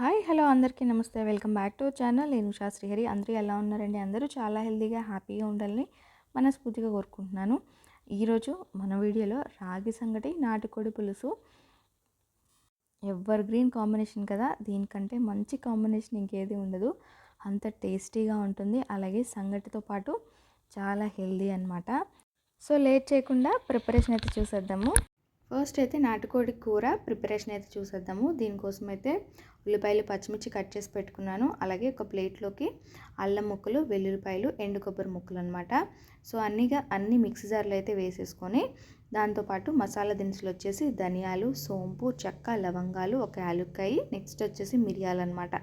Hi hello అందరికీ నమస్తే. Welcome back to channel. నేను ఉషా శ్రీహరి. అందరూ ఎలా ఉన్నారండి? అందరూ చాలా హెల్తీగా హ్యాపీగా ఉండాలని మనస్ఫూర్తిగా కోరుకుంటున్నాను. ఈరోజు మన వీడియోలో రాగి సంగటి నాటుకోడి పులుసు. ఎవర్ గ్రీన్ కాంబినేషన్ కదా దీనికంటే మంచి కాంబినేషన్ ఇంకేది ఉండదు. అంత టేస్టీగా ఉంటుంది. అలాగే సంగటితో పాటు చాలా హెల్దీ అనమాట సో లేట్ చేయకుండా ప్రిపరేషన్ అయితే చూసేద్దాము. ఫస్ట్ అయితే నాటుకోడి కూర ప్రిపరేషన్ అయితే చూసేద్దాము. దీనికోసం అయితే ఉల్లిపాయలు పచ్చిమిర్చి కట్ చేసి పెట్టుకున్నాను. అలాగే ఒక ప్లేట్లోకి అల్లం ముక్కలు వెల్లుల్లిపాయలు ఎండు కొబ్బరి ముక్కలు అనమాట సో అన్నీగా అన్ని మిక్సీ జార్లు అయితే వేసేసుకొని దాంతోపాటు మసాలా దినుసులు వచ్చేసి ధనియాలు సోంపు చెక్క లవంగాలు ఒక యాలుక్కాయి నెక్స్ట్ వచ్చేసి మిరియాలు అనమాట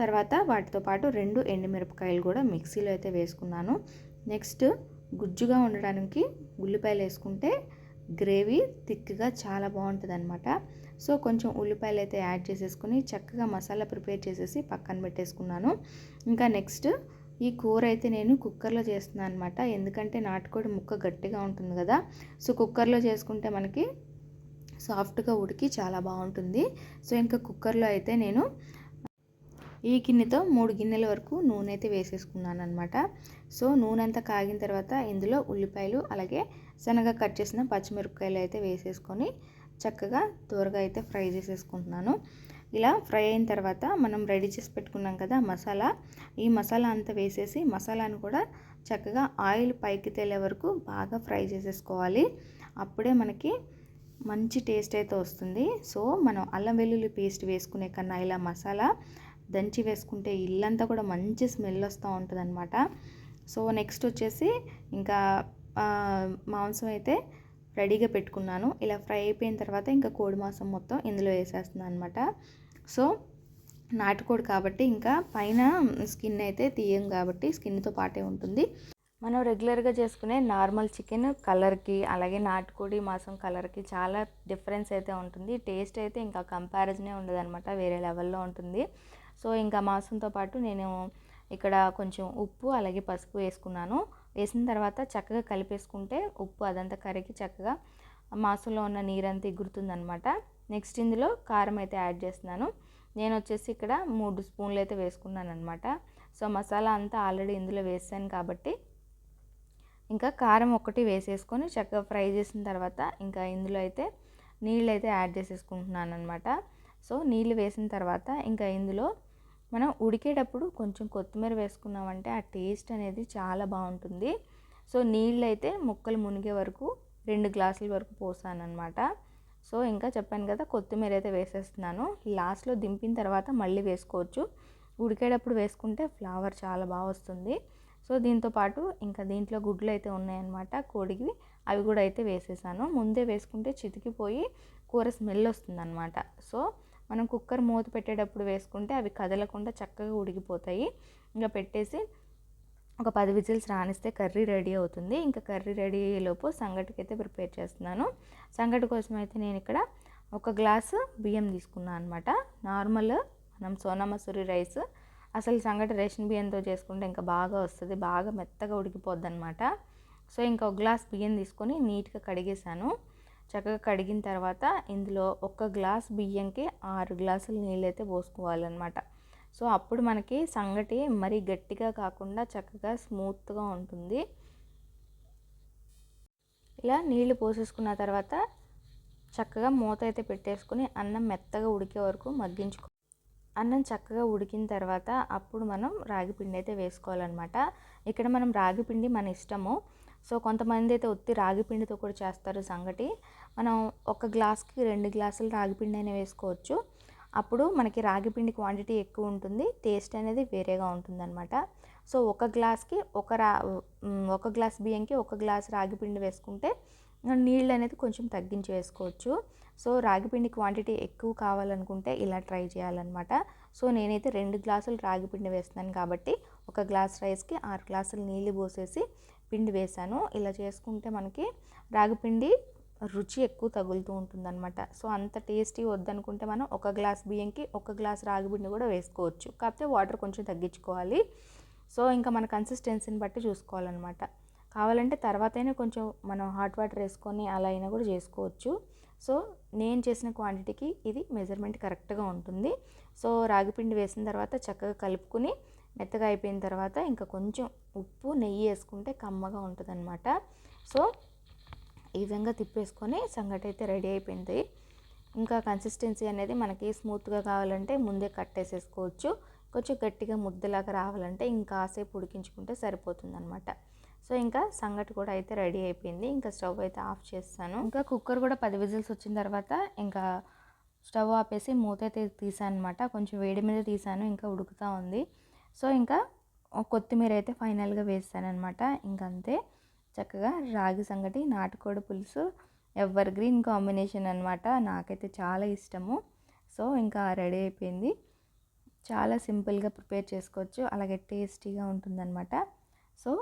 తర్వాత వాటితో పాటు రెండు ఎండుమిరపకాయలు కూడా మిక్సీలో అయితే వేసుకున్నాను. నెక్స్ట్ గుజ్జుగా ఉండడానికి ఉల్లిపాయలు వేసుకుంటే గ్రేవీ థిక్గా చాలా బాగుంటుంది అనమాట సో కొంచెం ఉల్లిపాయలు అయితే యాడ్ చేసేసుకుని చక్కగా మసాలా ప్రిపేర్ చేసేసి పక్కన పెట్టేసుకున్నాను. ఇంకా నెక్స్ట్ ఈ కూర అయితే నేను కుక్కర్లో చేస్తున్నాను అనమాట ఎందుకంటే నాటుకోడి ముక్క గట్టిగా ఉంటుంది కదా. సో కుక్కర్లో చేసుకుంటే మనకి సాఫ్ట్గా ఉడికి చాలా బాగుంటుంది. సో ఇంకా కుక్కర్లో అయితే నేను ఈ గిన్నెతో మూడు గిన్నెల వరకు నూనె అయితే వేసేసుకున్నాను అనమాట సో నూనె అంతా కాగిన తర్వాత ఇందులో ఉల్లిపాయలు అలాగే సన్నగా కట్ చేసిన పచ్చిమిరపకాయలు అయితే వేసేసుకొని చక్కగా దూరగా అయితే ఫ్రై చేసేసుకుంటున్నాను. ఇలా ఫ్రై అయిన తర్వాత మనం రెడీ చేసి పెట్టుకున్నాం కదా మసాలా ఈ మసాలా అంతా వేసేసి మసాలాను కూడా చక్కగా ఆయిల్ పైకి తేలే వరకు బాగా ఫ్రై చేసేసుకోవాలి. అప్పుడే మనకి మంచి టేస్ట్ అయితే వస్తుంది. సో మనం అల్లం వెల్లుల్లి పేస్ట్ వేసుకునే కన్నా ఇలా మసాలా దంచి వేసుకుంటే ఇల్లంతా కూడా మంచి స్మెల్ వస్తూ ఉంటుంది అనమాట సో నెక్స్ట్ వచ్చేసి ఇంకా మాంసం అయితే రెడీగా పెట్టుకున్నాను. ఇలా ఫ్రై అయిపోయిన తర్వాత ఇంకా కోడి మాంసం మొత్తం ఇందులో వేసేస్తున్నాను అనమాట సో నాటుకోడి కాబట్టి ఇంకా పైన స్కిన్ అయితే తీయం కాబట్టి స్కిన్తో పాటే ఉంటుంది. మనం రెగ్యులర్గా చేసుకునే నార్మల్ చికెన్ కలర్కి అలాగే నాటుకోడి మాంసం కలర్కి చాలా డిఫరెన్స్ అయితే ఉంటుంది. టేస్ట్ అయితే ఇంకా కంపారిజనే ఉండదనమాట వేరే లెవెల్లో ఉంటుంది. సో ఇంకా మాంసంతో పాటు నేను ఇక్కడ కొంచెం ఉప్పు అలాగే పసుపు వేసుకున్నాను. వేసిన తర్వాత చక్కగా కలిపేసుకుంటే ఉప్పు అదంతా కరిగి చక్కగా మాసంలో ఉన్న నీరంతా ఎగురుతుందనమాట నెక్స్ట్ ఇందులో కారం అయితే యాడ్ చేస్తున్నాను. నేను వచ్చేసి ఇక్కడ మూడు స్పూన్లు అయితే వేసుకున్నాను అనమాట సో మసాలా అంతా ఆల్రెడీ ఇందులో వేసాను కాబట్టి ఇంకా కారం ఒకటి వేసేసుకొని చక్కగా ఫ్రై చేసిన తర్వాత ఇంకా ఇందులో అయితే నీళ్ళు అయితే యాడ్ చేసేసుకుంటున్నాను అనమాట సో నీళ్ళు వేసిన తర్వాత ఇంకా ఇందులో మనం ఉడికేటప్పుడు కొంచెం కొత్తిమీర వేసుకున్నామంటే ఆ టేస్ట్ అనేది చాలా బాగుంటుంది. సో నీళ్ళు అయితే ముక్కలు మునిగే వరకు రెండు గ్లాసుల వరకు పోసాను అనమాట సో ఇంకా చెప్పాను కదా కొత్తిమీర అయితే వేసేస్తున్నాను. లాస్ట్లో దింపిన తర్వాత మళ్ళీ వేసుకోవచ్చు. ఉడికేటప్పుడు వేసుకుంటే ఫ్లేవర్ చాలా బాగా వస్తుంది. సో దీంతో పాటు ఇంకా దీంట్లో గుడ్లు అయితే ఉన్నాయన్నమాట కోడికి అవి కూడా అయితే వేసేసాను. ముందే వేసుకుంటే చితికిపోయి కూర స్మెల్ వస్తుంది సో మనం కుక్కర్ మూత పెట్టేటప్పుడు వేసుకుంటే అవి కదలకుండా చక్కగా ఉడికిపోతాయి. ఇంకా పెట్టేసి ఒక పది విజిల్స్ రానిస్తే కర్రీ రెడీ అవుతుంది. ఇంకా కర్రీ రెడీ అయ్యేలోపు సంగటికి అయితే ప్రిపేర్ చేస్తున్నాను. సంగటి కోసం అయితే నేను ఇక్కడ ఒక గ్లాసు బియ్యం తీసుకున్నాను అనమాట నార్మల్ మనం సోనా మసూరి రైస్ అసలు సంగటి రేషన్ బియ్యంతో చేసుకుంటే ఇంకా బాగా వస్తుంది బాగా మెత్తగా ఉడికిపోద్ది అనమాట సో ఇంకా ఒక గ్లాస్ బియ్యం తీసుకొని నీట్గా కడిగేసాను చక్కగా కడిగిన తర్వాత ఇందులో ఒక గ్లాస్ బియ్యంకి ఆరు గ్లాసులు నీళ్ళైతే పోసుకోవాలన్నమాట. సో అప్పుడు మనకి సంగటి మరీ గట్టిగా కాకుండా చక్కగా స్మూత్గా ఉంటుంది. ఇలా నీళ్ళు పోసేసుకున్న తర్వాత చక్కగా మూత అయితే పెట్టేసుకుని అన్నం మెత్తగా ఉడికే వరకు మగ్గించుకో. అన్నం చక్కగా ఉడికిన తర్వాత అప్పుడు మనం రాగి పిండి అయితే వేసుకోవాలన్నమాట. ఇక్కడ మనం రాగి పిండి మన ఇష్టము. సో కొంతమంది అయితే ఉత్తి రాగి పిండితో కూడా చేస్తారు సంగటి. మనం ఒక గ్లాస్కి రెండు గ్లాసులు రాగి పిండి అయినా వేసుకోవచ్చు. అప్పుడు మనకి రాగి పిండి క్వాంటిటీ ఎక్కువ ఉంటుంది. టేస్ట్ అనేది వేరేగా ఉంటుంది అనమాట సో ఒక గ్లాస్కి ఒక రా ఒక గ్లాస్ బియ్యంకి ఒక గ్లాస్ రాగి పిండి వేసుకుంటే నీళ్ళు అనేది కొంచెం తగ్గించి వేసుకోవచ్చు. సో రాగిపిండి క్వాంటిటీ ఎక్కువ కావాలనుకుంటే ఇలా ట్రై చేయాలన్నమాట. సో నేనైతే రెండు గ్లాసులు రాగిపిండి వేస్తున్నాను కాబట్టి ఒక గ్లాస్ రైస్కి ఆరు గ్లాసులు నీళ్ళు పోసేసి పిండి వేసాను. ఇలా చేసుకుంటే మనకి రాగిపిండి రుచి ఎక్కువ తగులుతూ ఉంటుందన్నమాట. సో అంత టేస్టీ వద్దనుకుంటే మనం ఒక గ్లాస్ బియ్యంకి ఒక గ్లాస్ రాగిపిండి కూడా వేసుకోవచ్చు. కాకపోతే వాటర్ కొంచెం తగ్గించుకోవాలి. సో ఇంకా మన కన్సిస్టెన్సీని బట్టి చూసుకోవాలన్నమాట. కావాలంటే తర్వాతైనా కొంచెం మనం హాట్ వాటర్ వేసుకొని అలా అయినా కూడా చేసుకోవచ్చు. సో నేను చేసిన క్వాంటిటీకి ఇది మెజర్మెంట్ కరెక్ట్గా ఉంటుంది. సో రాగిపిండి వేసిన తర్వాత చక్కగా కలుపుకుని మెత్తగా అయిపోయిన తర్వాత ఇంకా కొంచెం ఉప్పు నెయ్యి వేసుకుంటే కమ్మగా ఉంటుంది సో ఈ విధంగా తిప్పేసుకొని సంగటి అయితే రెడీ అయిపోయింది. ఇంకా కన్సిస్టెన్సీ అనేది మనకి స్మూత్గా కావాలంటే ముందే కట్టేసేసుకోవచ్చు కొంచెం గట్టిగా ముద్దలాగా రావాలంటే ఇంకాసేపు ఉడికించుకుంటే సరిపోతుందనమాట సో ఇంకా సంగటి కూడా అయితే రెడీ అయిపోయింది. ఇంకా స్టవ్ అయితే ఆఫ్ చేస్తాను. ఇంకా కుక్కర్ కూడా పది విజిల్స్ వచ్చిన తర్వాత ఇంకా స్టవ్ ఆపేసి మూత అయితే తీసాను అనమాట కొంచెం వేడి మీద తీసాను ఇంకా ఉడుకుతూ ఉంది. సో ఇంకా కొత్తిమీర అయితే ఫైనల్గా వేస్తాను అనమాట ఇంకంతే. చక్కగా రాగి సంగటి నాటుకోడి పులుసు ఎవర్ గ్రీన్ కాంబినేషన్ అనమాట నాకైతే చాలా ఇష్టము. సో ఇంకా రెడీ అయిపోయింది. చాలా సింపుల్గా ప్రిపేర్ చేసుకోవచ్చు. అలాగే టేస్టీగా ఉంటుందన్నమాట. సో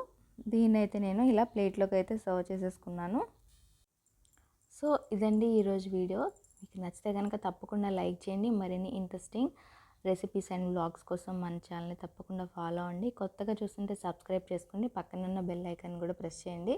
దీన్ని అయితే నేను ఇలా ప్లేట్లోకి అయితే సర్వ్ చేసేసుకున్నాను. సో ఇదండి ఈరోజు వీడియో. మీకు నచ్చితే కనుక తప్పకుండా లైక్ చేయండి. మరిన్ని ఇంట్రెస్టింగ్ రెసిపీస్ అండ్ వ్లాగ్స్ కోసం మన ఛానల్ని తప్పకుండా ఫాలో అవ్వండి. కొత్తగా చూస్తుంటే సబ్స్క్రైబ్ చేసుకోండి. పక్కనున్న బెల్ ఐకాన్ కూడా ప్రెస్ చేయండి.